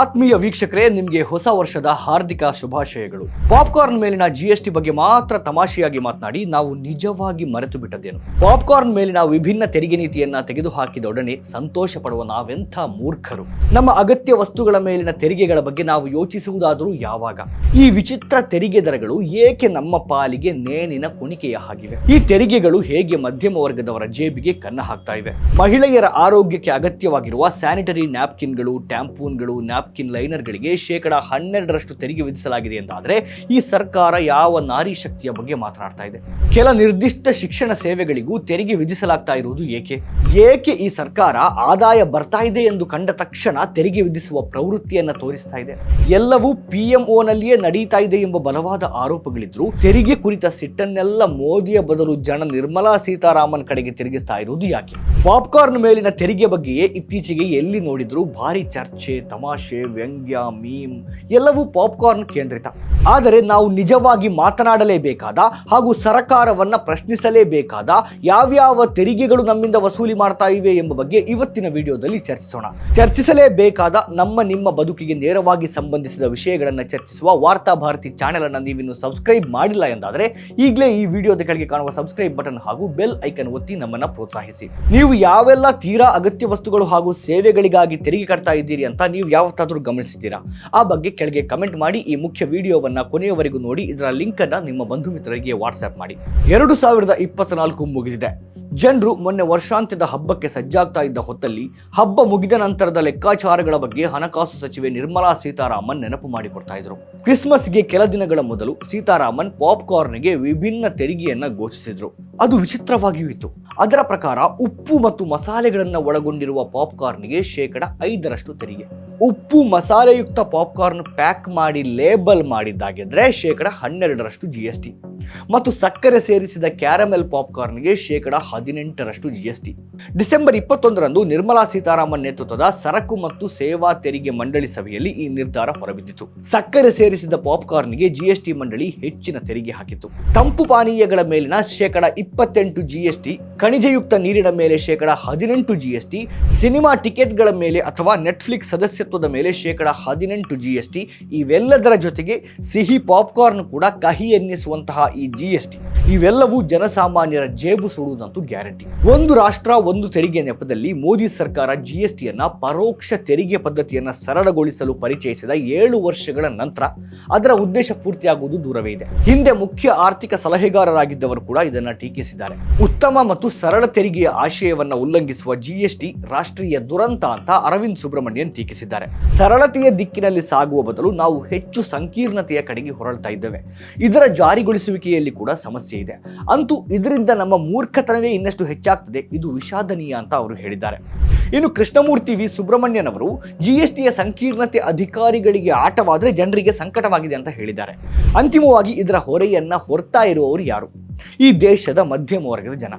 ಆತ್ಮೀಯ ವೀಕ್ಷಕರೇ, ನಿಮಗೆ ಹೊಸ ವರ್ಷದ ಹಾರ್ದಿಕ ಶುಭಾಶಯಗಳು. ಪಾಪ್ಕಾರ್ನ್ ಮೇಲಿನ ಜಿ ಎಸ್ ಟಿ ಬಗ್ಗೆ ಮಾತ್ರ ತಮಾಷೆಯಾಗಿ ಮಾತನಾಡಿ, ನಾವು ನಿಜವಾಗಿ ಮರೆತು ಬಿಟ್ಟದ್ದೇನು? ಪಾಪ್ಕಾರ್ನ್ ಮೇಲಿನ ವಿಭಿನ್ನ ತೆರಿಗೆ ನೀತಿಯನ್ನ ತೆಗೆದುಹಾಕಿದೊಡನೆ ಸಂತೋಷ ಪಡುವ ನಾವೆಂಥ ಮೂರ್ಖರು? ನಮ್ಮ ಅಗತ್ಯ ವಸ್ತುಗಳ ಮೇಲಿನ ತೆರಿಗೆಗಳ ಬಗ್ಗೆ ನಾವು ಯೋಚಿಸುವುದಾದರೂ ಯಾವಾಗ? ಈ ವಿಚಿತ್ರ ತೆರಿಗೆ ದರಗಳು ಏಕೆ ನಮ್ಮ ಪಾಲಿಗೆ ನೇಣಿನ ಕುಣಿಕೆಯ ಹಾಗಿವೆ? ಈ ತೆರಿಗೆಗಳು ಹೇಗೆ ಮಧ್ಯಮ ವರ್ಗದವರ ಜೇಬಿಗೆ ಕನ್ನ ಹಾಕ್ತಾ ಇವೆ? ಮಹಿಳೆಯರ ಆರೋಗ್ಯಕ್ಕೆ ಅಗತ್ಯವಾಗಿರುವ ಸ್ಯಾನಿಟರಿ ನ್ಯಾಪ್ಕಿನ್ಗಳು ಟ್ಯಾಂಪೂನ್ಗಳು ನ್ಯಾಪ್ಕಿನ್ ಲೈನರ್ಗಳಿಗೆ ಶೇಕಡ ಹನ್ನೆರಡರಷ್ಟು ತೆರಿಗೆ ವಿಧಿಸಲಾಗಿದೆ ಎಂದಾದರೆ ಈ ಸರ್ಕಾರ ಯಾವ ನಾರಿ ಶಕ್ತಿಯ ಬಗ್ಗೆ ಮಾತನಾಡ್ತಾ ಇದೆ? ಕೆಲ ನಿರ್ದಿಷ್ಟ ಶಿಕ್ಷಣ ಸೇವೆಗಳಿಗೂ ತೆರಿಗೆ ವಿಧಿಸಲಾಗ್ತಾ ಇರುವುದು ಏಕೆ? ಏಕೆ ಈ ಸರ್ಕಾರ ಆದಾಯ ಬರ್ತಾ ಇದೆ ಎಂದು ಕಂಡ ತಕ್ಷಣ ತೆರಿಗೆ ವಿಧಿಸುವ ಪ್ರವೃತ್ತಿಯನ್ನ ತೋರಿಸ್ತಾ ಇದೆ? ಎಲ್ಲವೂ ಪಿಎಂಒನಲ್ಲಿಯೇ ನಲ್ಲಿಯೇ ನಡೀತಾ ಇದೆ ಎಂಬ ಬಲವಾದ ಆರೋಪಗಳಿದ್ರು ತೆರಿಗೆ ಕುರಿತ ಸಿಟ್ಟನ್ನೆಲ್ಲ ಮೋದಿಯ ಬದಲು ಜನ ನಿರ್ಮಲಾ ಸೀತಾರಾಮನ್ ಕಡೆಗೆ ತಿರುಗಿಸ್ತಾ ಇರುವುದು ಯಾಕೆ? ಪಾಪ್ಕಾರ್ನ್ ಮೇಲಿನ ತೆರಿಗೆ ಬಗ್ಗೆಯೇ ಇತ್ತೀಚೆಗೆ ಎಲ್ಲಿ ನೋಡಿದ್ರು ಭಾರಿ ಚರ್ಚೆ, ತಮಾಷೆ ವ್ಯಂಗ್ಯ, ಮೀಮ್ ಎಲ್ಲವೂ ಪಾಪ್ಕಾರ್ನ್ ಕೇಂದ್ರಿತ. ಆದರೆ ನಾವು ನಿಜವಾಗಿ ಮಾತನಾಡಲೇಬೇಕಾದ ಹಾಗೂ ಸರಕಾರವನ್ನ ಪ್ರಶ್ನಿಸಲೇಬೇಕಾದ ಯಾವ್ಯಾವ ತೆರಿಗೆಗಳು ನಮ್ಮಿಂದ ವಸೂಲಿ ಮಾಡ್ತಾ ಇವೆ ಎಂಬ ಬಗ್ಗೆ ಇವತ್ತಿನ ವಿಡಿಯೋದಲ್ಲಿ ಚರ್ಚಿಸೋಣ. ಚರ್ಚಿಸಲೇಬೇಕಾದ ನಮ್ಮ ನಿಮ್ಮ ಬದುಕಿಗೆ ನೇರವಾಗಿ ಸಂಬಂಧಿಸಿದ ವಿಷಯಗಳನ್ನು ಚರ್ಚಿಸುವ ವಾರ್ತಾ ಭಾರತಿ ಚಾನೆಲ್ ಅನ್ನು ನೀವಿನ್ನು ಸಬ್ಸ್ಕ್ರೈಬ್ ಮಾಡಿಲ್ಲ ಎಂದಾದರೆ ಈಗಲೇ ಈ ವಿಡಿಯೋದ ಕೆಳಗೆ ಕಾಣುವ ಸಬ್ಸ್ಕ್ರೈಬ್ ಬಟನ್ ಹಾಗೂ ಬೆಲ್ ಐಕನ್ ಒತ್ತಿ ನಮ್ಮನ್ನ ಪ್ರೋತ್ಸಾಹಿಸಿ. ನೀವು ಯಾವೆಲ್ಲ ತೀರಾ ಅಗತ್ಯ ವಸ್ತುಗಳು ಹಾಗೂ ಸೇವೆಗಳಿಗಾಗಿ ತೆರಿಗೆ ಕಟ್ತಾ ಇದ್ದೀರಿ ಅಂತ ನೀವು ಯಾವತ್ತಾದರೂ ಗಮನಿಸಿದ್ದೀರಾ? ಆ ಬಗ್ಗೆ ಕೆಳಗೆ ಕಮೆಂಟ್ ಮಾಡಿ, ಈ ಮುಖ್ಯ ವಿಡಿಯೋವನ್ನ ಕೊನೆಯವರೆಗೂ ನೋಡಿ, ಇದರ ಲಿಂಕ್ ಅನ್ನ ನಿಮ್ಮ ಬಂಧು ಮಿತ್ರರಿಗೆ ವಾಟ್ಸ್ಆಪ್ ಮಾಡಿ. ಎರಡು ಸಾವಿರದ ಇಪ್ಪತ್ನಾಲ್ಕು ಮುಗಿದಿದೆ. ಜನರು ಮೊನ್ನೆ ವರ್ಷಾಂತ್ಯದ ಹಬ್ಬಕ್ಕೆ ಸಜ್ಜಾಗ್ತಾ ಇದ್ದ ಹೊತ್ತಲ್ಲಿ, ಹಬ್ಬ ಮುಗಿದ ನಂತರದ ಲೆಕ್ಕಾಚಾರಗಳ ಬಗ್ಗೆ ಹಣಕಾಸು ಸಚಿವೆ ನಿರ್ಮಲಾ ಸೀತಾರಾಮನ್ ನೆನಪು ಮಾಡಿಕೊಡ್ತಾ ಇದ್ರು. ಕ್ರಿಸ್ಮಸ್ಗೆ ಕೆಲ ದಿನಗಳ ಮೊದಲು ಸೀತಾರಾಮನ್ ಪಾಪ್ಕಾರ್ನ್ಗೆ ವಿಭಿನ್ನ ತೆರಿಗೆಯನ್ನ ಘೋಷಿಸಿದ್ರು. ಅದು ವಿಚಿತ್ರವಾಗಿಯೂ ಇತ್ತು. ಅದರ ಪ್ರಕಾರ ಉಪ್ಪು ಮತ್ತು ಮಸಾಲೆಗಳನ್ನು ಒಳಗೊಂಡಿರುವ ಪಾಪ್ಕಾರ್ನ್ಗೆ ಶೇಕಡ ಐದರಷ್ಟು ತೆರಿಗೆ. ಉಪ್ಪು ಮಸಾಲೆಯುಕ್ತ ಪಾಪ್ಕಾರ್ನ್ ಪ್ಯಾಕ್ ಮಾಡಿ ಲೇಬಲ್ ಮಾಡಿದ್ದಾಗಿದ್ರೆ ಶೇಕಡ ಹನ್ನೆರಡರಷ್ಟು ಜಿ ಎಸ್ ಟಿ ಮತ್ತು ಸಕ್ಕರೆ ಸೇರಿಸಿದ ಕ್ಯಾರಮೆಲ್ ಪಾಪ್ಕಾರ್ನ್ಗೆ ಶೇಕಡ ಹದಿನೆಂಟರಷ್ಟು ಜಿ ಎಸ್ ಟಿ ಡಿಸೆಂಬರ್ ಇಪ್ಪತ್ತೊಂದರಂದು ನಿರ್ಮಲಾ ಸೀತಾರಾಮನ್ ನೇತೃತ್ವದ ಸರಕು ಮತ್ತು ಸೇವಾ ತೆರಿಗೆ ಮಂಡಳಿ ಸಭೆಯಲ್ಲಿ ಈ ನಿರ್ಧಾರ ಹೊರಬಿದ್ದಿತು. ಸಕ್ಕರೆ ಸೇರಿಸಿದ ಪಾಪ್ಕಾರ್ನ್ಗೆ ಜಿಎಸ್ಟಿ ಮಂಡಳಿ ಹೆಚ್ಚಿನ ತೆರಿಗೆ ಹಾಕಿತು ತಂಪು ಪಾನೀಯಗಳ ಮೇಲಿನ ಶೇಕಡ ಇಪ್ಪತ್ತೆಂಟು ಜಿಎಸ್ಟಿ ಖನಿಜಯುಕ್ತ ನೀರಿನ ಮೇಲೆ ಶೇಕಡ ಹದಿನೆಂಟು ಜಿಎಸ್ಟಿ ಸಿನಿಮಾ ಟಿಕೆಟ್ಗಳ ಮೇಲೆ ಅಥವಾ ನೆಟ್ಫ್ಲಿಕ್ಸ್ ಸದಸ್ಯತ್ವದ ಮೇಲೆ ಶೇಕಡ ಹದಿನೆಂಟು ಜಿಎಸ್ಟಿ ಇವೆಲ್ಲದರ ಜೊತೆಗೆ ಸಿಹಿ ಪಾಪ್ಕಾರ್ನ್ ಕೂಡ ಕಹಿ ಎನ್ನಿಸುವಂತಹ ಈ ಜಿಎಸ್ಟಿ ಇವೆಲ್ಲವೂ ಜನಸಾಮಾನ್ಯರ ಜೇಬು ಸುಡುವುದಂತೂ ಗ್ಯಾರಂಟಿ. ಒಂದು ರಾಷ್ಟ್ರ, ಒಂದು ತೆರಿಗೆ ನೆಪದಲ್ಲಿ ಮೋದಿ ಸರ್ಕಾರ ಜಿಎಸ್ಟಿಯನ್ನ ಪರೋಕ್ಷ ತೆರಿಗೆ ಪದ್ಧತಿಯನ್ನ ಸರಳಗೊಳಿಸಲು ಪರಿಚಯಿಸಿದ ಏಳು ವರ್ಷಗಳ ನಂತರ ಅದರ ಉದ್ದೇಶ ಪೂರ್ತಿಯಾಗುವುದು ದೂರವೇ ಇದೆ. ಹಿಂದೆ ಮುಖ್ಯ ಆರ್ಥಿಕ ಸಲಹೆಗಾರರಾಗಿದ್ದವರು ಕೂಡ ಇದನ್ನ ಟೀಕಿಸಿದ್ದಾರೆ. ಉತ್ತಮ ಮತ್ತು ಸರಳ ತೆರಿಗೆಯ ಆಶಯವನ್ನ ಉಲ್ಲಂಘಿಸುವ ಜಿಎಸ್ಟಿ ರಾಷ್ಟ್ರೀಯ ದುರಂತ ಅಂತ ಅರವಿಂದ್ ಸುಬ್ರಹ್ಮಣ್ಯನ್ ಟೀಕಿಸಿದ್ದಾರೆ. ಸರಳತೆಯ ದಿಕ್ಕಿನಲ್ಲಿ ಸಾಗುವ ಬದಲು ನಾವು ಹೆಚ್ಚು ಸಂಕೀರ್ಣತೆಯ ಕಡೆಗೆ ಹೊರಳ್ತಾ ಇದ್ದೇವೆ. ಇದರ ಜಾರಿಗೊಳಿಸುವಿಕೆಯಲ್ಲಿ ಕೂಡ ಸಮಸ್ಯೆ ಇದೆ. ಅಂತೂ ಇದರಿಂದ ನಮ್ಮ ಮೂರ್ಖತನವೇ ಇನ್ನಷ್ಟು ಹೆಚ್ಚಾಗ್ತದೆ. ಇದು ವಿಷಾದನೀಯ ಅಂತ ಅವರು ಹೇಳಿದ್ದಾರೆ. ಇನ್ನು ಕೃಷ್ಣಮೂರ್ತಿ ವಿ. ಸುಬ್ರಹ್ಮಣ್ಯನ್ ಅವರು ಜಿಎಸ್ಟಿಯ ಸಂಕೀರ್ಣತೆ ಅಧಿಕಾರಿಗಳಿಗೆ ಆಟವಾದರೆ ಜನರಿಗೆ ಸಂಕಟವಾಗಿದೆ ಅಂತ ಹೇಳಿದ್ದಾರೆ. ಅಂತಿಮವಾಗಿ ಇದರ ಹೊರೆಯನ್ನ ಹೊರ್ತಾ ಇರುವವರು ಯಾರು? ಈ ದೇಶದ ಮಧ್ಯಮ ವರ್ಗದ ಜನ.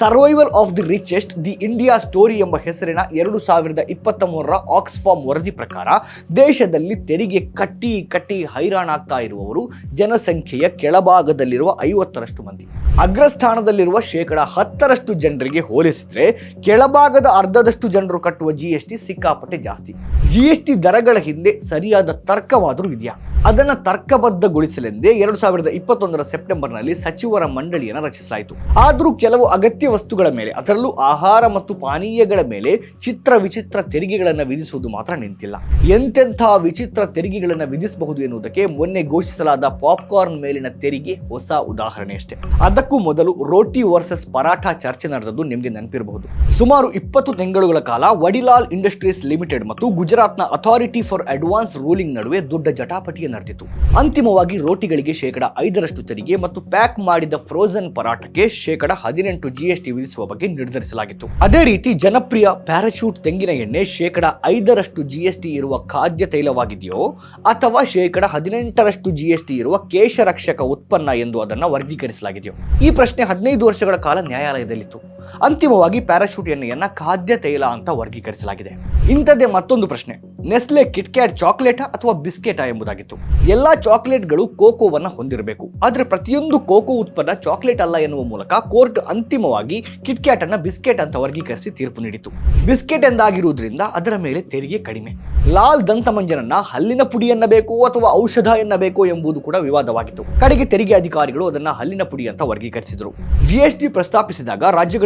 Survival of the richest the India story ಎಂಬ ಹೆಸರಿನ ಎರಡು ಸಾವಿರದ ಇಪ್ಪತ್ತ ಮೂರರ ಆಕ್ಸ್ಫಾರ್ಮ್ ವರದಿ ಪ್ರಕಾರ, ದೇಶದಲ್ಲಿ ತೆರಿಗೆ ಕಟ್ಟಿ ಕಟ್ಟಿ ಹೈರಾಣಾಗ್ತಾ ಇರುವವರು ಜನಸಂಖ್ಯೆಯ ಕೆಳಭಾಗದಲ್ಲಿರುವ ಐವತ್ತರಷ್ಟು ಮಂದಿ. ಅಗ್ರಸ್ಥಾನದಲ್ಲಿರುವ ಶೇಕಡ ಹತ್ತರಷ್ಟು ಜನರಿಗೆ ಹೋಲಿಸಿದ್ರೆ, ಕೆಳಭಾಗದ ಅರ್ಧದಷ್ಟು ಜನರು ಕಟ್ಟುವ ಜಿ ಎಸ್ ಸಿಕ್ಕಾಪಟ್ಟೆ ಜಾಸ್ತಿ. ಜಿ ಎಸ್ ಟಿ ದರಗಳ ಹಿಂದೆ ಸರಿಯಾದ ತರ್ಕವಾದರೂ ಇದೆಯಾ ಅದನ್ನು ತರ್ಕಬದ್ಧಗೊಳಿಸಲೆಂದೇ ಎರಡು ಸಾವಿರದ ಇಪ್ಪತ್ತೊಂದರ ಸೆಪ್ಟೆಂಬರ್ನಲ್ಲಿ ಸಚಿವರ ಮಂಡಳಿಯನ್ನು ರಚಿಸಲಾಯಿತು. ಆದರೂ ಕೆಲವು ಅಗತ್ಯ ವಸ್ತುಗಳ ಮೇಲೆ, ಅದರಲ್ಲೂ ಆಹಾರ ಮತ್ತು ಪಾನೀಯಗಳ ಮೇಲೆ ಚಿತ್ರ ವಿಚಿತ್ರ ತೆರಿಗೆಗಳನ್ನು ವಿಧಿಸುವುದು ಮಾತ್ರ ನಿಂತಿಲ್ಲ. ಎಂತೆಂಥ ವಿಚಿತ್ರ ತೆರಿಗೆಗಳನ್ನು ವಿಧಿಸಬಹುದು ಎನ್ನುವುದಕ್ಕೆ ಮೊನ್ನೆ ಘೋಷಿಸಲಾದ ಪಾಪ್ಕಾರ್ನ್ ಮೇಲಿನ ತೆರಿಗೆ ಹೊಸ ಉದಾಹರಣೆ ಅಷ್ಟೇ. ಅದಕ್ಕೂ ಮೊದಲು ರೋಟಿ ವರ್ಸಸ್ ಪರಾಠ ಚರ್ಚೆ ನಡೆದದ್ದು ನಿಮಗೆ ನೆನಪಿರಬಹುದು. ಸುಮಾರು ಇಪ್ಪತ್ತು ತಿಂಗಳುಗಳ ಕಾಲ ವಡಿಲಾಲ್ ಇಂಡಸ್ಟ್ರೀಸ್ ಲಿಮಿಟೆಡ್ ಮತ್ತು ಗುಜರಾತ್ನ ಅಥಾರಿಟಿ ಫಾರ್ ಅಡ್ವಾನ್ಸ್ ರೂಲಿಂಗ್ ನಡುವೆ ದೊಡ್ಡ ಜಟಾಪಟಿಯ ನಡೆದಿತ್ತು. ಅಂತಿಮವಾಗಿ ರೋಟಿಗಳಿಗೆ ಶೇಕಡ ಐದರಷ್ಟು ತೆರಿಗೆ ಮತ್ತು ಪ್ಯಾಕ್ ಮಾಡಿದ ಫ್ರೋಜನ್ ಪರಾಟಕ್ಕೆ ಶೇಕಡ ಹದಿನೆಂಟು ಜಿಎಸ್ಟಿ ವಿಧಿಸುವ ಬಗ್ಗೆ ನಿರ್ಧರಿಸಲಾಗಿತ್ತು. ಅದೇ ರೀತಿ ಜನಪ್ರಿಯ ಪ್ಯಾರಾಶೂಟ್ ತೆಂಗಿನ ಎಣ್ಣೆ ಶೇಕಡ ಐದರಷ್ಟು ಜಿಎಸ್ಟಿ ಇರುವ ಖಾದ್ಯ ತೈಲವಾಗಿದೆಯೋ ಅಥವಾ ಶೇಕಡ ಹದಿನೆಂಟರಷ್ಟು ಜಿಎಸ್ಟಿ ಇರುವ ಕೇಶರಕ್ಷಕ ಉತ್ಪನ್ನ ಎಂದು ಅದನ್ನು ವರ್ಗೀಕರಿಸಲಾಗಿದೆಯೋ? ಈ ಪ್ರಶ್ನೆ ಹದಿನೈದು ವರ್ಷಗಳ ಕಾಲ ನ್ಯಾಯಾಲಯದಲ್ಲಿತ್ತು. ಅಂತಿಮವಾಗಿ ಪ್ಯಾರಾಶೂಟ್ ಎಣ್ಣೆಯನ್ನ ಖಾದ್ಯ ತೈಲ ಅಂತ ವರ್ಗೀಕರಿಸಲಾಗಿದೆ. ಇಂಥದ್ದೇ ಮತ್ತೊಂದು ಪ್ರಶ್ನೆ. ನೆಸ್ಲೆ ಕಿಟ್ಕ್ಯಾಟ್ ಚಾಕ್ಲೇಟಾ ಅಥವಾ ಬಿಸ್ಕೆಟ್ ಎಂಬುದಾಗಿತ್ತು. ಎಲ್ಲಾ ಚಾಕ್ಲೇಟ್ಗಳು ಕೋಕೋವನ್ನ ಹೊಂದಿರಬೇಕು. ಆದ್ರೆ ಪ್ರತಿಯೊಂದು ಕೋಕೋ ಉತ್ಪನ್ನ ಚಾಕ್ಲೇಟ್ ಅಲ್ಲ ಎನ್ನುವ ಮೂಲಕ ಕೋರ್ಟ್ ಅಂತಿಮವಾಗಿ ಕಿಟ್ಕ್ಯಾಟ್ ಅನ್ನ ಬಿಸ್ಕೆಟ್ ಅಂತ ವರ್ಗೀಕರಿಸಿ ತೀರ್ಪು ನೀಡಿತು ಬಿಸ್ಕೆಟ್ ಎಂದಾಗಿರುವುದರಿಂದ ಅದರ ಮೇಲೆ ತೆರಿಗೆ ಕಡಿಮೆ. ಲಾಲ್ ದಂತಮಂಜನನ್ನ ಹಲ್ಲಿನ ಪುಡಿ ಎನ್ನಬೇಕು ಅಥವಾ ಔಷಧ ಎನ್ನಬೇಕು ಎಂಬುದು ಕೂಡ ವಿವಾದವಾಗಿತ್ತು. ಕಡೆಗೆ ತೆರಿಗೆ ಅಧಿಕಾರಿಗಳು ಅದನ್ನ ಹಲ್ಲಿನ ಪುಡಿ ಅಂತ ವರ್ಗೀಕರಿಸಿದರು. ಜಿಎಸ್ಟಿ ಪ್ರಸ್ತಾಪಿಸಿದಾಗ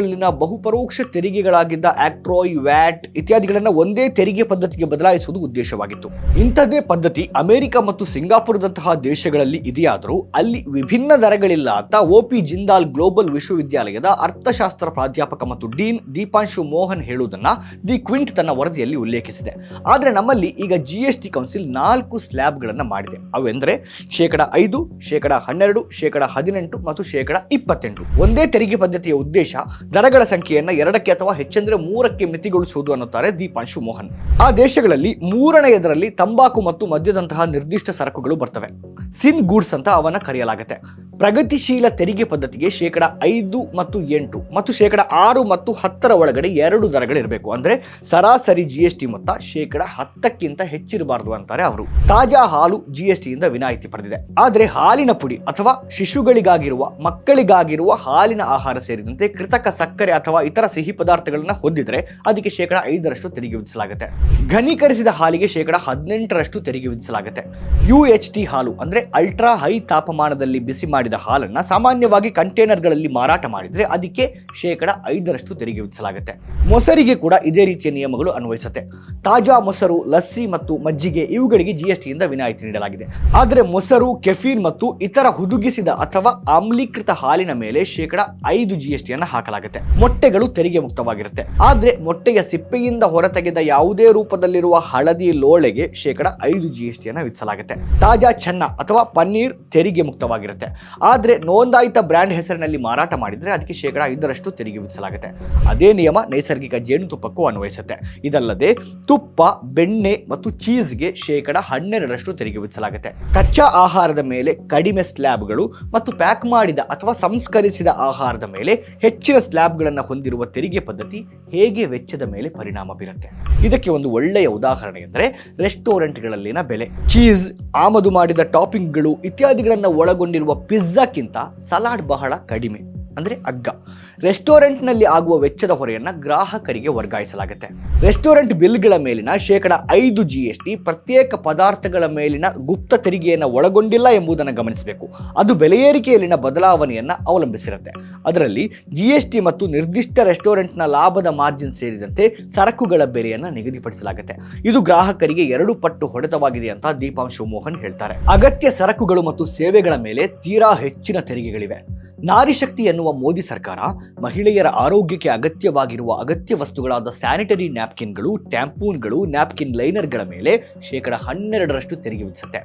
ರಾಜ್ಯಗಳಲ್ಲಿನ ಬಹುಪರೋಕ್ಷ ತೆರಿಗೆಗಳಾಗಿದ್ದ ಆಕ್ಟ್ರೋಯ್, ವ್ಯಾಟ್ ಇತ್ಯಾದಿಗಳನ್ನು ಒಂದೇ ತೆರಿಗೆ ಪದ್ಧತಿಗೆ ಬದಲಾಯಿಸುವುದು ಉದ್ದೇಶವಾಗಿತ್ತು. ಇಂಥದ್ದೇ ಪದ್ಧತಿ ಅಮೆರಿಕ ಮತ್ತು ಸಿಂಗಾಪುರದಂತಹ ದೇಶಗಳಲ್ಲಿ ಇದೆಯಾದರೂ ಅಲ್ಲಿ ವಿಭಿನ್ನ ದರಗಳಿಲ್ಲ ಅಂತ ಒಪಿ ಜಿಂದಾಲ್ ಗ್ಲೋಬಲ್ ವಿಶ್ವವಿದ್ಯಾಲಯದ ಅರ್ಥಶಾಸ್ತ್ರ ಪ್ರಾಧ್ಯಾಪಕ ಮತ್ತು ಡೀನ್ ದೀಪಾಂಶು ಮೋಹನ್ ಹೇಳುವುದನ್ನ ದಿ ಕ್ವಿಂಟ್ ತನ್ನ ವರದಿಯಲ್ಲಿ ಉಲ್ಲೇಖಿಸಿದೆ. ಆದರೆ ನಮ್ಮಲ್ಲಿ ಈಗ ಜಿ ಎಸ್ ಟಿ ಕೌನ್ಸಿಲ್ ನಾಲ್ಕು ಸ್ಲ್ಯಾಬ್ಗಳನ್ನು ಮಾಡಿದೆ. ಅವೆಂದರೆ ಶೇಕಡ ಐದು, ಶೇಕಡ ಹನ್ನೆರಡು, ಶೇಕಡ ಹದಿನೆಂಟು ಮತ್ತು ಶೇಕಡ ಇಪ್ಪತ್ತೆಂಟು. ಒಂದೇ ತೆರಿಗೆ ಪದ್ಧತಿಯ ಉದ್ದೇಶ ದರಗಳ ಸಂಖ್ಯೆಯನ್ನು ಎರಡಕ್ಕೆ ಅಥವಾ ಹೆಚ್ಚೆಂದರೆ ಮೂರಕ್ಕೆ ಮಿತಿಗೊಳಿಸುವುದು ಅನ್ನುತ್ತಾರೆ ದೀಪಾಂಶು ಮೋಹನ್. ಆ ದೇಶಗಳಲ್ಲಿ ಮೂರನೆಯದರಲ್ಲಿ ತಂಬಾಕು ಮತ್ತು ಮದ್ಯದಂತಹ ನಿರ್ದಿಷ್ಟ ಸರಕುಗಳು ಬರ್ತವೆ. ಸಿನ್ ಗೂಡ್ಸ್ ಅಂತ ಅವನ್ನ ಕರೆಯಲಾಗುತ್ತೆ. ಪ್ರಗತಿಶೀಲ ತೆರಿಗೆ ಪದ್ಧತಿಗೆ ಶೇಕಡ ಐದು ಮತ್ತು ಎಂಟು ಮತ್ತು ಶೇಕಡ ಆರು ಮತ್ತು ಹತ್ತರ ಒಳಗಡೆ ಎರಡು ದರಗಳಿರಬೇಕು. ಅಂದ್ರೆ ಸರಾಸರಿ ಜಿ ಎಸ್ ಟಿ ಮೊತ್ತ ಶೇಕಡ ಹತ್ತಕ್ಕಿಂತ ಹೆಚ್ಚಿರಬಾರದು ಅಂತಾರೆ ಅವರು. ತಾಜಾ ಹಾಲು ಜಿ ಎಸ್ ಟಿಯಿಂದ ವಿನಾಯಿತಿ ಪಡೆದಿದೆ. ಆದರೆ ಹಾಲಿನ ಪುಡಿ ಅಥವಾ ಶಿಶುಗಳಿಗಾಗಿರುವ ಮಕ್ಕಳಿಗಾಗಿರುವ ಹಾಲಿನ ಆಹಾರ ಸೇರಿದಂತೆ ಕೃತಕ ಸಕ್ಕರೆ ಅಥವಾ ಇತರ ಸಿಹಿ ಪದಾರ್ಥಗಳನ್ನು ಹೊಂದಿದ್ರೆ ಅದಕ್ಕೆ ಶೇಕಡ ಐದರಷ್ಟು ತೆರಿಗೆ ವಿಧಿಸಲಾಗುತ್ತೆ. ಘನೀಕರಿಸಿದ ಹಾಲಿಗೆ ಶೇಕಡ ಹದಿನೆಂಟರಷ್ಟು ತೆರಿಗೆ ವಿಧಿಸಲಾಗುತ್ತೆ. ಯು ಎಚ್ ಟಿ ಹಾಲು ಅಂದ್ರೆ ಅಲ್ಟ್ರಾ ಹೈ ತಾಪಮಾನದಲ್ಲಿ ಬಿಸಿ ಮಾಡಿದ ಹಾಲನ್ನ ಸಾಮಾನ್ಯವಾಗಿ ಕಂಟೈನರ್ಗಳಲ್ಲಿ ಮಾರಾಟ ಮಾಡಿದ್ರೆ ಅದಕ್ಕೆ ಶೇಕಡ ಐದರಷ್ಟು ತೆರಿಗೆ ವಿಧಿಸಲಾಗುತ್ತೆ. ಮೊಸರಿಗೆ ಕೂಡ ಇದೇ ರೀತಿಯ ನಿಯಮಗಳು ಅನ್ವಯಿಸುತ್ತೆ. ತಾಜಾ ಮೊಸರು, ಲಸ್ಸಿ ಮತ್ತು ಮಜ್ಜಿಗೆ ಇವುಗಳಿಗೆ ಜಿಎಸ್ಟಿಯಿಂದ ವಿನಾಯಿತಿ ನೀಡಲಾಗಿದೆ. ಆದರೆ ಮೊಸರು, ಕೆಫೀನ್ ಮತ್ತು ಇತರ ಹುದುಗಿಸಿದ ಅಥವಾ ಆಮ್ಲೀಕೃತ ಹಾಲಿನ ಮೇಲೆ ಶೇಕಡ ಐದು ಜಿಎಸ್ಟಿಯನ್ನು ಹಾಕಲಾಗುತ್ತೆ. ಮೊಟ್ಟೆಗಳು ತೆರಿಗೆ ಮುಕ್ತವಾಗಿರುತ್ತೆ. ಆದ್ರೆ ಮೊಟ್ಟೆಯ ಸಿಪ್ಪೆಯಿಂದ ಹೊರತೆಗೆದ ಯಾವುದೇ ರೂಪದಲ್ಲಿರುವ ಹಳದಿ ಲೋಳೆಗೆ ಶೇಕಡ ಐದು ಜಿ ಎಸ್ ಟಿಯನ್ನು ವಿಧಿಸಲಾಗುತ್ತೆ. ತಾಜಾ ಚೆನ್ನ ಅಥವಾ ಪನ್ನೀರ್ ತೆರಿಗೆ ಮುಕ್ತವಾಗಿರುತ್ತೆ. ಆದ್ರೆ ನೋಂದಾಯಿತ ಬ್ರ್ಯಾಂಡ್ ಹೆಸರಿನಲ್ಲಿ ಮಾರಾಟ ಮಾಡಿದ್ರೆ ಅದಕ್ಕೆ ಶೇಕಡ ಐದರಷ್ಟು ತೆರಿಗೆ ವಿಧಿಸಲಾಗುತ್ತೆ. ಅದೇ ನಿಯಮ ನೈಸರ್ಗಿಕ ಜೇನುತುಪ್ಪಕ್ಕೂ ಅನ್ವಯಿಸುತ್ತೆ. ಇದಲ್ಲದೆ ತುಪ್ಪ, ಬೆಣ್ಣೆ ಮತ್ತು ಚೀಸ್ಗೆ ಶೇಕಡ ಹನ್ನೆರಡರಷ್ಟು ತೆರಿಗೆ ವಿಧಿಸಲಾಗುತ್ತೆ. ಕಚ್ಚಾ ಆಹಾರದ ಮೇಲೆ ಕಡಿಮೆ ಸ್ಲ್ಯಾಬ್ಗಳು ಮತ್ತು ಪ್ಯಾಕ್ ಮಾಡಿದ ಅಥವಾ ಸಂಸ್ಕರಿಸಿದ ಆಹಾರದ ಮೇಲೆ ಹೆಚ್ಚಿನ ಸ್ಲ್ಯಾಬ್ಗಳನ್ನು ಹೊಂದಿರುವ ತೆರಿಗೆ ಪದ್ಧತಿ ಹೇಗೆ ವೆಚ್ಚದ ಮೇಲೆ ಪರಿಣಾಮ ಬೀರುತ್ತೆ? ಇದಕ್ಕೆ ಒಂದು ಒಳ್ಳೆಯ ಉದಾಹರಣೆ ಎಂದರೆ ರೆಸ್ಟೋರೆಂಟ್ಗಳಲ್ಲಿನ ಬೆಲೆ. ಚೀಸ್, ಆಮದು ಮಾಡಿದ ಟಾಪಿಂಗ್ಗಳು ಇತ್ಯಾದಿಗಳನ್ನು ಒಳಗೊಂಡಿರುವ ಪಿಜ್ಜಾಕ್ಕಿಂತ ಸಲಾಡ್ ಬಹಳ ಕಡಿಮೆ. ಅಂದರೆ ಅಗ್ಗ ರೆಸ್ಟೋರೆಂಟ್ನಲ್ಲಿ ಆಗುವ ವೆಚ್ಚದ ಹೊರೆಯನ್ನು ಗ್ರಾಹಕರಿಗೆ ವರ್ಗಾಯಿಸಲಾಗುತ್ತೆ. ರೆಸ್ಟೋರೆಂಟ್ ಬಿಲ್ಗಳ ಮೇಲಿನ ಶೇಕಡ ಐದು ಜಿ ಎಸ್ ಟಿ ಪ್ರತ್ಯೇಕ ಪದಾರ್ಥಗಳ ಮೇಲಿನ ಗುಪ್ತ ತೆರಿಗೆಯನ್ನು ಒಳಗೊಂಡಿಲ್ಲ ಎಂಬುದನ್ನು ಗಮನಿಸಬೇಕು. ಅದು ಬೆಲೆಯೇರಿಕೆಯಲ್ಲಿನ ಬದಲಾವಣೆಯನ್ನು ಅವಲಂಬಿಸಿರುತ್ತೆ. ಅದರಲ್ಲಿ ಜಿ ಎಸ್ ಟಿ ಮತ್ತು ನಿರ್ದಿಷ್ಟ ರೆಸ್ಟೋರೆಂಟ್ನ ಲಾಭದ ಮಾರ್ಜಿನ್ ಸೇರಿದಂತೆ ಸರಕುಗಳ ಬೆಲೆಯನ್ನು ನಿಗದಿಪಡಿಸಲಾಗುತ್ತೆ. ಇದು ಗ್ರಾಹಕರಿಗೆ ಎರಡು ಪಟ್ಟು ಹೊಡೆತವಾಗಿದೆ ಅಂತ ದೀಪಾಂಶು ಮೋಹನ್ ಹೇಳ್ತಾರೆ. ಅಗತ್ಯ ಸರಕುಗಳು ಮತ್ತು ಸೇವೆಗಳ ಮೇಲೆ ತೀರಾ ಹೆಚ್ಚಿನ ತೆರಿಗೆಗಳಿವೆ. ನಾರಿ ಶಕ್ತಿ ಎನ್ನುವ ಮೋದಿ ಸರ್ಕಾರ ಮಹಿಳೆಯರ ಆರೋಗ್ಯಕ್ಕೆ ಅಗತ್ಯವಾಗಿರುವ ಅಗತ್ಯ ವಸ್ತುಗಳಾದ ಸ್ಯಾನಿಟರಿ ನ್ಯಾಪ್ಕಿನ್ಗಳು, ಟ್ಯಾಂಪೂನ್ಗಳು, ನ್ಯಾಪ್ಕಿನ್ ಲೈನರ್ಗಳ ಮೇಲೆ ಶೇಕಡ ಹನ್ನೆರಡರಷ್ಟು ತೆರಿಗೆ ವಿಧಿಸುತ್ತೆ.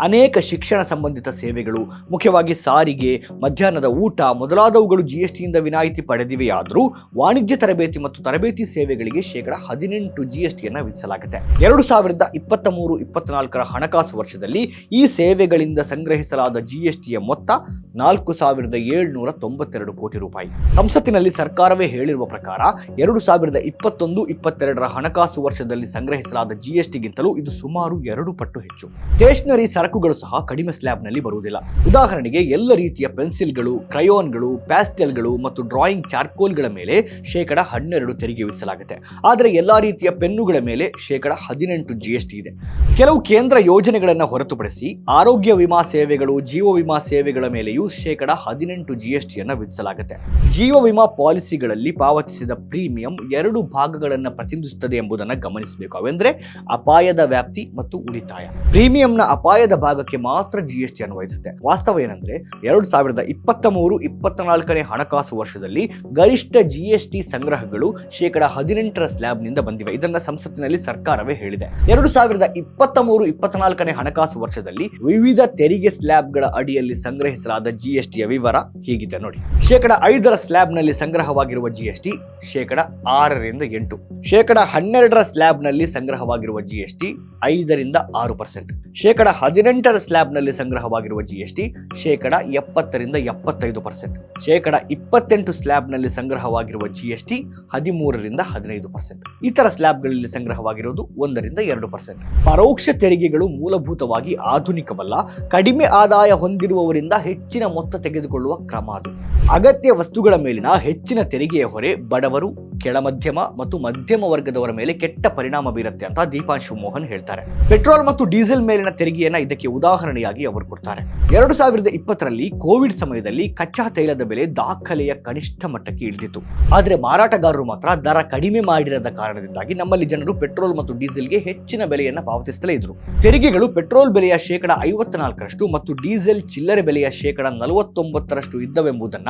ಅನೇಕ ಶಿಕ್ಷಣ ಸಂಬಂಧಿತ ಸೇವೆಗಳು, ಮುಖ್ಯವಾಗಿ ಸಾರಿಗೆ, ಮಧ್ಯಾಹ್ನದ ಊಟ ಮೊದಲಾದವುಗಳು ಜಿಎಸ್ಟಿಯಿಂದ ಎಸ್ ಟಿಯಿಂದ ವಿನಾಯಿತಿ ಪಡೆದಿವೆಯಾದರೂ ವಾಣಿಜ್ಯ ತರಬೇತಿ ಮತ್ತು ತರಬೇತಿ ಸೇವೆಗಳಿಗೆ ಶೇಕಡ ಹದಿನೆಂಟು ಜಿಎಸ್ಟಿಯನ್ನು ಎಸ್ ಟಿಯನ್ನು ವಿಧಿಸಲಾಗುತ್ತೆ. ಎರಡು ಸಾವಿರದ ಇಪ್ಪತ್ತ ಮೂರು ಇಪ್ಪತ್ನಾಲ್ಕರ ಹಣಕಾಸು ವರ್ಷದಲ್ಲಿ ಈ ಸೇವೆಗಳಿಂದ ಸಂಗ್ರಹಿಸಲಾದ ಜಿಎಸ್ಟಿಯ ಎಸ್ ಟಿಯ ಮೊತ್ತ ನಾಲ್ಕು ಸಾವಿರದ ಏಳ್ನೂರ ತೊಂಬತ್ತೆರಡು ಕೋಟಿ ರೂಪಾಯಿ. ಸಂಸತ್ತಿನಲ್ಲಿ ಸರ್ಕಾರವೇ ಹೇಳಿರುವ ಪ್ರಕಾರ ಎರಡು ಸಾವಿರದ ಇಪ್ಪತ್ತೊಂದು, ಇಪ್ಪತ್ತೆರಡರ ಹಣಕಾಸು ವರ್ಷದಲ್ಲಿ ಸಂಗ್ರಹಿಸಲಾದ ಜಿಎಸ್ಟಿಗಿಂತಲೂ ಇದು ಸುಮಾರು ಎರಡು ಪಟ್ಟು ಹೆಚ್ಚು. ಸ್ಟೇಷನರಿ ಸರಕುಗಳು ಸಹ ಕಡಿಮೆ ಸ್ಲ್ಯಾಬ್ನಲ್ಲಿ ಬರುವುದಿಲ್ಲ. ಉದಾಹರಣೆಗೆ ಎಲ್ಲ ರೀತಿಯ ಪೆನ್ಸಿಲ್ಗಳು, ಕ್ರಯೋನ್ಗಳು, ಪ್ಯಾಸ್ಟೆಲ್ಗಳು ಮತ್ತು ಡ್ರಾಯಿಂಗ್ ಚಾರ್ಕೋಲ್ಗಳ ಮೇಲೆ ಶೇಕಡ ಹನ್ನೆರಡು ತೆರಿಗೆ ವಿಧಿಸಲಾಗುತ್ತೆ. ಆದರೆ ಎಲ್ಲಾ ರೀತಿಯ ಪೆನ್ನುಗಳ ಮೇಲೆ ಶೇಕಡ ಹದಿನೆಂಟು ಜಿಎಸ್ಟಿ ಇದೆ. ಕೆಲವು ಕೇಂದ್ರ ಯೋಜನೆಗಳನ್ನು ಹೊರತುಪಡಿಸಿ ಆರೋಗ್ಯ ವಿಮಾ ಸೇವೆಗಳು, ಜೀವ ವಿಮಾ ಸೇವೆಗಳ ಮೇಲೆಯೂ ಶೇಕಡ ಹದಿನೆಂಟು ಜಿಎಸ್ಟಿಯನ್ನು ವಿಧಿಸಲಾಗುತ್ತೆ. ಜೀವ ವಿಮಾ ಪಾಲಿಸಿಗಳಲ್ಲಿ ಪಾವತಿಸಿದ ಪ್ರೀಮಿಯಂ ಎರಡು ಭಾಗಗಳನ್ನು ಪ್ರತಿನಿಧಿಸುತ್ತದೆ ಎಂಬುದನ್ನು ಗಮನಿಸಬೇಕು. ಅವೆಂದರೆ ಅಪಾಯದ ವ್ಯಾಪ್ತಿ ಮತ್ತು ಉಳಿತಾಯ. ಪ್ರೀಮಿಯಂನ ಅಪಾಯದ ಭಾಗಕ್ಕೆ ಮಾತ್ರ ಜಿಎಸ್ಟಿ ಅನ್ವಯಿಸುತ್ತೆ ವಾಸ್ತವ ಏನಂದ್ರೆ ಎರಡು ಸಾವಿರದ ಇಪ್ಪತ್ತ ಮೂರು ಇಪ್ಪತ್ನಾಲ್ಕನೇ ಹಣಕಾಸು ವರ್ಷದಲ್ಲಿ ಗರಿಷ್ಠ ಜಿಎಸ್ಟಿ ಸಂಗ್ರಹಗಳು ಶೇಕಡ ಹದಿನೆಂಟರ ಸ್ಲ್ಯಾಬ್ನಿಂದ ಬಂದಿವೆ. ಇದನ್ನ ಸಂಸತ್ತಿನಲ್ಲಿ ಸರ್ಕಾರವೇ ಹೇಳಿದೆ. ಎರಡು ಸಾವಿರದ ಇಪ್ಪತ್ತ ಮೂರು ಇಪ್ಪತ್ನಾಲ್ಕನೇ ಹಣಕಾಸು ವರ್ಷದಲ್ಲಿ ವಿವಿಧ ತೆರಿಗೆ ಸ್ಲ್ಯಾಬ್ಗಳ ಅಡಿಯಲ್ಲಿ ಸಂಗ್ರಹಿಸಲಾದ ಜಿಎಸ್ಟಿಯ ವಿವರ ಹೀಗಿದೆ ನೋಡಿ. ಶೇಕಡ ಐದರ ಸ್ಲ್ಯಾಬ್ನಲ್ಲಿ ಸಂಗ್ರಹವಾಗಿರುವ ಜಿಎಸ್ಟಿ ಶೇಕಡ ಆರರಿಂದ ಎಂಟು. ಶೇಕಡ ಹನ್ನೆರಡರ ಸ್ಲ್ಯಾಬ್ನಲ್ಲಿ ಸಂಗ್ರಹವಾಗಿರುವ ಜಿಎಸ್ಟಿ ಐದರಿಂದ ಆರು ಪರ್ಸೆಂಟ್. ಶೇಕಡ ಹದಿನೆಂಟರ ಸ್ಲ್ಯಾಬ್ನಲ್ಲಿ ಸಂಗ್ರಹವಾಗಿರುವ ಜಿಎಸ್ಟಿ ಶೇಕಡ ಎಪ್ಪತ್ತರಿಂದ ಎಪ್ಪತ್ತೈದು ಪರ್ಸೆಂಟ್. ಶೇಕಡ ಇಪ್ಪತ್ತೆಂಟು ಸ್ಲ್ಯಾಬ್ನಲ್ಲಿ ಸಂಗ್ರಹವಾಗಿರುವ ಜಿಎಸ್ಟಿ ಹದಿಮೂರರಿಂದ ಹದಿನೈದು ಪರ್ಸೆಂಟ್. ಇತರ ಸ್ಲ್ಯಾಬ್ಗಳಲ್ಲಿ ಸಂಗ್ರಹವಾಗಿರುವುದು ಒಂದರಿಂದ ಎರಡು ಪರ್ಸೆಂಟ್. ಪರೋಕ್ಷ ತೆರಿಗೆಗಳು ಮೂಲಭೂತವಾಗಿ ಆಧುನಿಕವಲ್ಲ. ಕಡಿಮೆ ಆದಾಯ ಹೊಂದಿರುವವರಿಂದ ಹೆಚ್ಚಿನ ಮೊತ್ತ ತೆಗೆದುಕೊಳ್ಳುವ ಕ್ರಮ ಅದು. ಅಗತ್ಯ ವಸ್ತುಗಳ ಮೇಲಿನ ಹೆಚ್ಚಿನ ತೆರಿಗೆಯ ಹೊರೆ ಬಡವರು, ಕೆಳಮಧ್ಯಮ ಮತ್ತು ಮಧ್ಯಮ ವರ್ಗದವರ ಮೇಲೆ ಕೆಟ್ಟ ಪರಿಣಾಮ ಬೀರುತ್ತೆ ಅಂತ ದೀಪಾಂಶು ಮೋಹನ್ ಹೇಳ್ತಾರೆ. ಪೆಟ್ರೋಲ್ ಮತ್ತು ಡೀಸೆಲ್ ಮೇಲಿನ ತೆರಿಗೆಯನ್ನ ಇದಕ್ಕೆ ಉದಾಹರಣೆಯಾಗಿ ಅವರು ಕೊಡ್ತಾರೆ. ಎರಡು ಸಾವಿರದ ಇಪ್ಪತ್ತರಲ್ಲಿ ಕೋವಿಡ್ ಸಮಯದಲ್ಲಿ ಕಚ್ಚಾ ತೈಲದ ಬೆಲೆ ದಾಖಲೆಯ ಕನಿಷ್ಠ ಮಟ್ಟಕ್ಕೆ ಇಳಿದಿತ್ತು. ಆದರೆ ಮಾರಾಟಗಾರರು ಮಾತ್ರ ದರ ಕಡಿಮೆ ಮಾಡಿರದ ಕಾರಣದಿಂದಾಗಿ ನಮ್ಮಲ್ಲಿ ಜನರು ಪೆಟ್ರೋಲ್ ಮತ್ತು ಡೀಸೆಲ್ಗೆ ಹೆಚ್ಚಿನ ಬೆಲೆಯನ್ನ ಪಾವತಿಸುತ್ತಲೇ ಇದ್ರು. ತೆರಿಗೆಗಳು ಪೆಟ್ರೋಲ್ ಬೆಲೆಯ ಶೇಕಡ ಐವತ್ನಾಲ್ಕರಷ್ಟು ಮತ್ತು ಡೀಸೆಲ್ ಚಿಲ್ಲರೆ ಬೆಲೆಯ ಶೇಕಡ ನಲವತ್ತೊಂಬತ್ತರಷ್ಟು ಇದ್ದವೆಂಬುದನ್ನ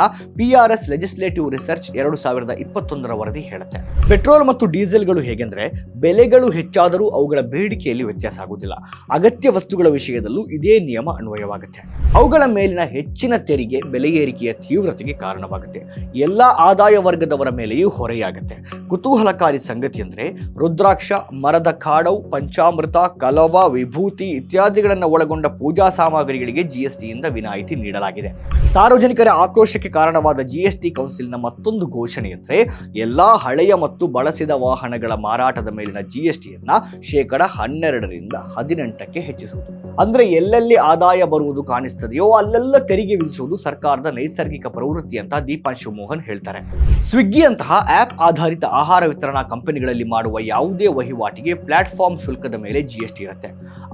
ಎಸ್ ಲೆಜಿಸ್ಲೇಟಿವ್ ರಿಸರ್ಚ್ ಎರಡು ಸಾವಿರದ ಇಪ್ಪತ್ತೊಂದರ ವರದಿ ಹೇಳುತ್ತೆ. ಪೆಟ್ರೋಲ್ ಮತ್ತು ಡೀಸೆಲ್ಗಳು ಹೇಗೆಂದ್ರೆ ಬೆಲೆಗಳು ಹೆಚ್ಚಾದರೂ ಅವುಗಳ ಬೇಡಿಕೆಯಲ್ಲಿ ವ್ಯತ್ಯಾಸ ಆಗುವುದಿಲ್ಲ. ಅಗತ್ಯ ವಸ್ತುಗಳ ವಿಷಯದಲ್ಲೂ ಇದೇ ನಿಯಮ ಅನ್ವಯವಾಗುತ್ತೆ. ಅವುಗಳ ಮೇಲಿನ ಹೆಚ್ಚಿನ ತೆರಿಗೆ ಬೆಲೆ ಏರಿಕೆಯ ತೀವ್ರತೆಗೆ ಕಾರಣವಾಗುತ್ತೆ. ಎಲ್ಲ ಆದಾಯ ವರ್ಗದವರ ಮೇಲೆಯೂ ಹೊರೆಯಾಗುತ್ತೆ. ಕುತೂಹಲಕಾರಿ ಸಂಗತಿ ಅಂದ್ರೆ ರುದ್ರಾಕ್ಷ, ಮರದ ಕಾಡವು, ಪಂಚಾಮೃತ, ಕಲವ, ವಿಭೂತಿ ಇತ್ಯಾದಿಗಳನ್ನು ಒಳಗೊಂಡ ಪೂಜಾ ಸಾಮಗ್ರಿಗಳಿಗೆ ಜಿಎಸ್ಟಿಯಿಂದ ವಿನಾಯಿತಿ ನೀಡಲಾಗಿದೆ. ಸಾರ್ವಜನಿಕರ ಆಕ್ರೋಶಕ್ಕೆ ಕಾರಣವಾದ ಜಿಎಸ್ಟಿ ಕೌನ್ಸಿಲ್ನ ಮತ್ತೊಂದು ಘೋಷಣೆ ಎಂದರೆ, ಎಲ್ಲಾ ಹಳೆಯ ಮತ್ತು ಬಳಸಿದ ವಾಹನಗಳ ಮಾರಾಟದ ಮೇಲಿನ ಜಿಎಸ್ಟಿಯನ್ನ ಶೇಕಡ ಹನ್ನೆರಡರಿಂದ ಹದಿನೆಂಟಕ್ಕೆ ಹೆಚ್ಚಿಸುವುದು. ಅಂದ್ರೆ ಎಲ್ಲೆಲ್ಲಿ ಆದಾಯ ಬರುವುದು ಕಾಣಿಸ್ತದೆಯೋ ಅಲ್ಲೆಲ್ಲ ತೆರಿಗೆ ವಿಧಿಸುವುದು ಸರ್ಕಾರದ ನೈಸರ್ಗಿಕ ಪ್ರವೃತ್ತಿ ಅಂತ ದೀಪಾಂಶು ಮೋಹನ್ ಹೇಳ್ತಾರೆ. ಸ್ವಿಗ್ಗಿ ಅಂತಹ ಆಪ್ ಆಧಾರಿತ ಆಹಾರ ವಿತರಣಾ ಕಂಪನಿಗಳಲ್ಲಿ ಮಾಡುವ ಯಾವುದೇ ವಹಿವಾಟಿಗೆ ಪ್ಲಾಟ್ಫಾರ್ಮ್ ಶುಲ್ಕದ ಮೇಲೆ ಜಿಎಸ್ಟಿ ಇರುತ್ತೆ.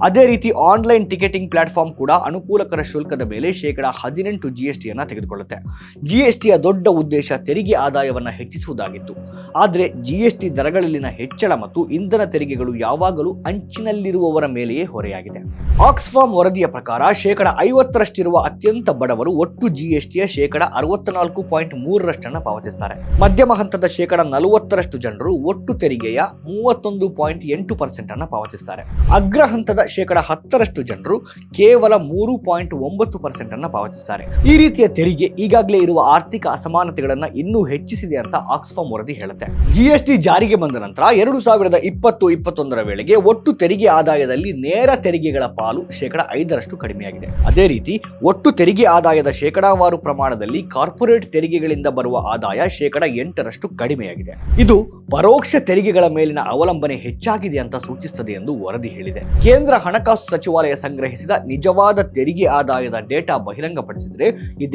ಅದೇ ರೀತಿ ಆನ್ಲೈನ್ ಟಿಕೆಟಿಂಗ್ ಪ್ಲಾಟ್ಫಾರ್ಮ್ ಕೂಡ ಅನುಕೂಲಕರ ಶುಲ್ಕದ ಮೇಲೆ ಶೇಕಡ ಹದಿನೆಂಟು ಜಿಎಸ್ಟಿಯನ್ನು ತೆಗೆದುಕೊಳ್ಳುತ್ತೆ. ಜಿಎಸ್ಟಿಯ ದೊಡ್ಡ ಉದ್ದೇಶ ತೆರಿಗೆ ಆದಾಯವನ್ನು ಹೆಚ್ಚಿಸುವುದಾಗಿತ್ತು. ಆದರೆ ಜಿಎಸ್ಟಿ ದರಗಳಲ್ಲಿನ ಹೆಚ್ಚಳ ಮತ್ತು ಇಂಧನ ತೆರಿಗೆಗಳು ಯಾವಾಗಲೂ ಅಂಚಿನಲ್ಲಿರುವವರ ಮೇಲೆಯೇ ಹೊರೆಯಾಗಿದೆ. ಆಕ್ಸ್ಫಾರ್ಮ್ ವರದಿಯ ಪ್ರಕಾರ ಶೇಕಡ ಐವತ್ತರಷ್ಟಿರುವ ಅತ್ಯಂತ ಬಡವರು ಒಟ್ಟು ಜಿಎಸ್ಟಿಯ ಶೇಕಡ ಅರವತ್ನಾಲ್ಕು ಪಾಯಿಂಟ್ ಮೂರರಷ್ಟನ್ನು ಪಾವತಿಸ್ತಾರೆ. ಮಧ್ಯಮ ಹಂತದ ಶೇಕಡ ನಲವತ್ತರಷ್ಟು ಜನರು ಒಟ್ಟು ತೆರಿಗೆಯ ಮೂವತ್ತೊಂದು ಪಾಯಿಂಟ್ ಎಂಟು ಪರ್ಸೆಂಟ್ ಅನ್ನು ಪಾವತಿಸ್ತಾರೆ. ಅಗ್ರ ಹಂತದ ಶೇಕಡ ಹತ್ತರಷ್ಟು ಜನರು ಕೇವಲ ಮೂರು ಪಾಯಿಂಟ್ ಒಂಬತ್ತು ಪರ್ಸೆಂಟ್ ಅನ್ನು ಪಾವತಿಸ್ತಾರೆ. ಈ ರೀತಿಯ ತೆರಿಗೆ ಈಗಾಗಲೇ ಇರುವ ಆರ್ಥಿಕ ಅಸಮಾನತೆಗಳನ್ನ ಇನ್ನೂ ಹೆಚ್ಚಿಸಿದೆ ಅಂತ ಆಕ್ಸ್ಫಾರ್ಮ್ ವರದಿ ಹೇಳುತ್ತೆ. ಜಿಎಸ್ಟಿ ಜಾರಿಗೆ ಬಂದ ನಂತರ ಎರಡು ಸಾವಿರದ ಇಪ್ಪತ್ತು ಇಪ್ಪತ್ತೊಂದರ ವೇಳೆಗೆ ಒಟ್ಟು ತೆರಿಗೆ ಆದಾಯದಲ್ಲಿ ನೇರ ತೆರಿಗೆಗಳ ಪಾಲು ಶೇಕಡ ಐದರಷ್ಟು ಕಡಿಮೆಯಾಗಿದೆ. ಅದೇ ರೀತಿ ಒಟ್ಟು ತೆರಿಗೆ ಆದಾಯದ ಶೇಕಡಾವಾರು ಪ್ರಮಾಣದಲ್ಲಿ ಕಾರ್ಪೊರೇಟ್ ತೆರಿಗೆಗಳಿಂದ ಬರುವ ಆದಾಯ ಶೇಕಡ ಎಂಟರಷ್ಟು ಕಡಿಮೆಯಾಗಿದೆ. ಇದು ಪರೋಕ್ಷ ತೆರಿಗೆಗಳ ಮೇಲಿನ ಅವಲಂಬನೆ ಹೆಚ್ಚಾಗಿದೆ ಅಂತ ಸೂಚಿಸುತ್ತದೆ ಎಂದು ವರದಿ ಹೇಳಿದೆ. ಕೇಂದ್ರ ಹಣಕಾಸು ಸಚಿವಾಲಯ ಸಂಗ್ರಹಿಸಿದ ನಿಜವಾದ ತೆರಿಗೆ ಆದಾಯದ ಡೇಟಾ ಬಹಿರಂಗಪಡಿಸಿದ್ರೆ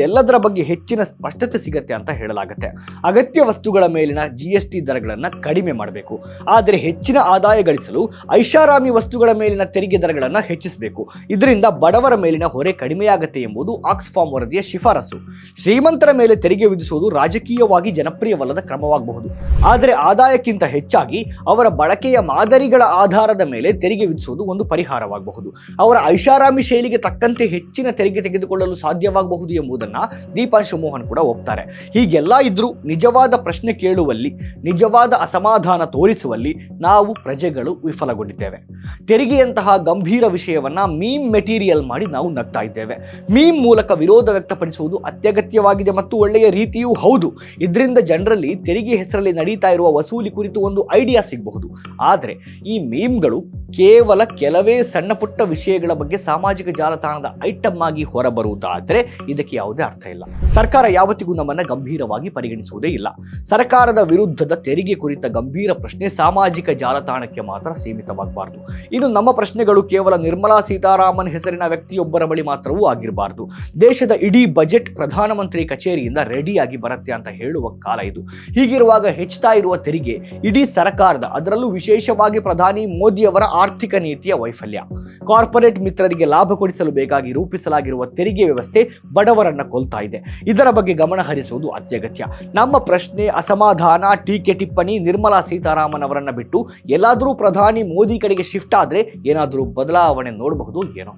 ಇದೆಲ್ಲದರ ಬಗ್ಗೆ ಹೆಚ್ಚಿನ ಸ್ಪಷ್ಟತೆ ಸಿಗತ್ತೆ ಅಂತ ಹೇಳಲಾಗುತ್ತೆ. ಅಗತ್ಯ ವಸ್ತುಗಳ ಮೇಲಿನ ಜಿಎಸ್ಟಿ ದರಗಳನ್ನು ಕಡಿಮೆ ಮಾಡಬೇಕು. ಆದರೆ ಹೆಚ್ಚಿನ ಆದಾಯ ಗಳಿಸಲು ಐಷಾರಾಮಿ ವಸ್ತುಗಳ ಮೇಲಿನ ತೆರಿಗೆ ದರಗಳನ್ನು ಹೆಚ್ಚಿಸಬೇಕು. ಇದರಿಂದ ಬಡವರ ಮೇಲಿನ ಹೊರೆ ಕಡಿಮೆಯಾಗುತ್ತೆ ಎಂಬುದು ಆಕ್ಸ್ಫಾರ್ಮ್ ವರದಿಯ ಶಿಫಾರಸು. ಶ್ರೀಮಂತರ ಮೇಲೆ ತೆರಿಗೆ ವಿಧಿಸುವುದು ರಾಜಕೀಯವಾಗಿ ಜನಪ್ರಿಯವಲ್ಲದ ಕ್ರಮವಾಗಬಹುದು. ಆದರೆ ಆದಾಯಕ್ಕಿಂತ ಹೆಚ್ಚಾಗಿ ಅವರ ಬಳಕೆಯ ಮಾದರಿಗಳ ಆಧಾರದ ಮೇಲೆ ತೆರಿಗೆ ವಿಧಿಸುವುದು ಒಂದು ಪರಿಹಾರವಾಗಬಹುದು. ಅವರ ಐಷಾರಾಮಿ ಶೈಲಿಗೆ ತಕ್ಕಂತೆ ಹೆಚ್ಚಿನ ತೆರಿಗೆ ತೆಗೆದುಕೊಳ್ಳಲು ಸಾಧ್ಯವಾಗಬಹುದು ಎಂಬುದನ್ನು ದೀಪಾಂಶು ಮೋಹನ್ ಕೂಡ ಒಪ್ತಾರೆ ಹೀಗೆಲ್ಲ ಇದ್ರೂ ನಿಜವಾದ ಪ್ರಶ್ನೆ ಕೇಳುವಲ್ಲಿ, ನಿಜವಾದ ಅಸಮಾಧಾನ ತೋರಿಸುವಲ್ಲಿ ನಾವು ಪ್ರಜೆಗಳು ವಿಫಲಗೊಂಡಿದ್ದೇವೆ. ತೆರಿಗೆಯಂತಹ ಗಂಭೀರ ವಿಷಯವನ್ನ ಮೀಮ್ ಮೆಟೀರಿಯಲ್ ಮಾಡಿ ನಾವು ನಗ್ತಾ ಇದ್ದೇವೆ. ಮೀಮ್ ಮೂಲಕ ವಿರೋಧ ವ್ಯಕ್ತಪಡಿಸುವುದು ಅತ್ಯಗತ್ಯವಾಗಿದೆ ಮತ್ತು ಒಳ್ಳೆಯ ರೀತಿಯೂ ಹೌದು. ಇದರಿಂದ ಜನರಲ್ಲಿ ತೆರಿಗೆ ಹೆಸರಲ್ಲಿ ನಡೀತಾ ಇರುವ ವಸೂಲಿ ಕುರಿತು ಒಂದು ಐಡಿಯಾ ಸಿಗಬಹುದು. ಆದರೆ ಈ ಮೀಮ್ಗಳು ಕೇವಲ ಕೆಲವೇ ಸಣ್ಣ ಪುಟ್ಟ ವಿಷಯಗಳ ಬಗ್ಗೆ ಸಾಮಾಜಿಕ ಜಾಲತಾಣದ ಐಟಮ್ ಆಗಿ ಹೊರಬರುವುದಾದರೆ ಇದಕ್ಕೆ ಯಾವುದೇ ಅರ್ಥ ಇಲ್ಲ. ಸರ್ಕಾರ ಯಾವತ್ತಿಗೂ ನಮ್ಮನ್ನ ಗಂಭೀರವಾಗಿ ಪರಿಗಣಿಸುವುದೇ ಇಲ್ಲ. ಸರ್ಕಾರದ ವಿರುದ್ಧದ ತೆರಿಗೆ ಕುರಿತ ಗಂಭೀರ ಪ್ರಶ್ನೆ ಸಾಮಾಜಿಕ ಜಾಲತಾಣಕ್ಕೆ ಮಾತ್ರ ಸೀಮಿತವಾಗಬಾರದು. ಇನ್ನು ನಮ್ಮ ಪ್ರಶ್ನೆಗಳು ಕೇವಲ ನಿರ್ಮಲಾ ಸೀತಾರಾಮನ್ ಹೆಸರಿನ ವ್ಯಕ್ತಿಯೊಬ್ಬರ ಬಳಿ ಮಾತ್ರವೂ ಆಗಿರಬಾರದು. ದೇಶದ ಇಡೀ ಬಜೆಟ್ ಪ್ರಧಾನಮಂತ್ರಿ ಕಚೇರಿಯಿಂದ ರೆಡಿಯಾಗಿ ಬರುತ್ತೆ ಅಂತ ಹೇಳುವ ಕಾಲ ಇದು. ಹೀಗಿರುವಾಗ ಹೆಚ್ಚುತ್ತಾ ಇರುವ ತೆರಿಗೆ ಇಡೀ ಸರ್ಕಾರದ, ಅದರಲ್ಲೂ ವಿಶೇಷವಾಗಿ ಪ್ರಧಾನಿ ಮೋದಿಯವರ ಆರ್ಥಿಕ ನೀತಿಯ ವೈಫಲ್ಯ. ಕಾರ್ಪೊರೇಟ್ ಮಿತ್ರರಿಗೆ ಲಾಭ ಕೊಡಿಸಲು ಬೇಕಾಗಿ ರೂಪಿಸಲಾಗಿರುವ ತೆರಿಗೆ ವ್ಯವಸ್ಥೆ ಬಡವರನ್ನ ಕೊಲ್ತಾ ಇದೆ. ಇದರ ಬಗ್ಗೆ ಗಮನ ಹರಿಸುವುದು ಅತ್ಯಗತ್ಯ. ನಮ್ಮ ಪ್ರಶ್ನೆ ಅಸಮಾಧಾನ, ಟೀಕೆ ಟಿಪ್ಪಣಿ, ನಿರ್ಮಲಾ ಸೀತಾರಾಮನ್ ಅವರನ್ನ ಬಿಟ್ಟು ಎಲ್ಲಾದರೂ ಪ್ರಧಾನಿ ಮೋದಿ ಕಡೆಗೆ ಶಿಫ್ಟ್ ಆದ್ರೆ ಏನಾದರೂ ಬದಲಾವಣೆ ನೋಡಬಹುದು ಏನೋ.